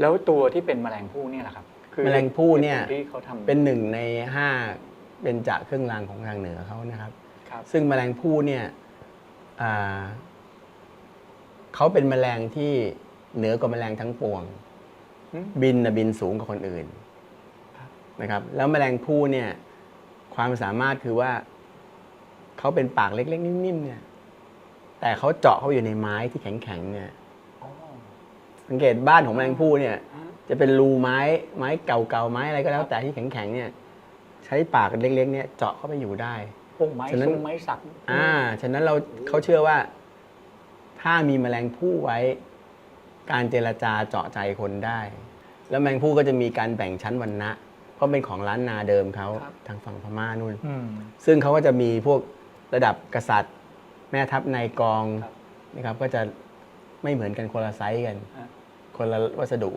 แล้วตัวที่เป็นแมลงผู้เนี่ยแหละครับแมลงผู้เนี่ยหตุผลที่เขาทำเป็นหนึ่งในห้าเป็นจะเครื่องรางของทางเหนือเขานะครับ ครับ ซึ่งแมลงผู้เนี่ยอ่าเขาเป็นแมลงที่เหนือกว่าแมลงทั้งปวง อืม บินนะบินสูงกว่าคนอื่นครับ นะครับ แล้วแมลงผู้เนี่ย ความสามารถคือว่าเขาเป็นปากเล็กๆ นิ่มๆเนี่ย แต่เขาเจาะเข้าไปอยู่ในไม้ที่แข็งๆเนี่ยอ๋อ สังเกตบ้านของแมลงผู้เนี่ยฮะจะเป็นรูไม้ไม้เก่าๆไม้อะไรก็แล้วแต่ที่แข็งๆเนี่ย ใช้ปากเล็กๆเนี่ยเจาะเข้าไปอยู่ได้ พวกไม้ฉะนั้น ซุ้มไม้สักอ่า ฉะนั้นเราเขาเชื่อว่า ถ้ามีแมลงผู้ไว้ การเจรจาเจาะใจคนได้ แล้วแมลงผู้ก็จะมีการแบ่งชั้นวรรณะ เพราะเป็นของล้านนาเดิมเขาทางฝั่งพม่านู่น อืม ซึ่งเขาก็จะมีพวกระดับกษัตริย์ แม่ทัพนายกองครับนะครับก็จะไม่เหมือนกันคนละไซส์กันฮะ คนละวัสดุ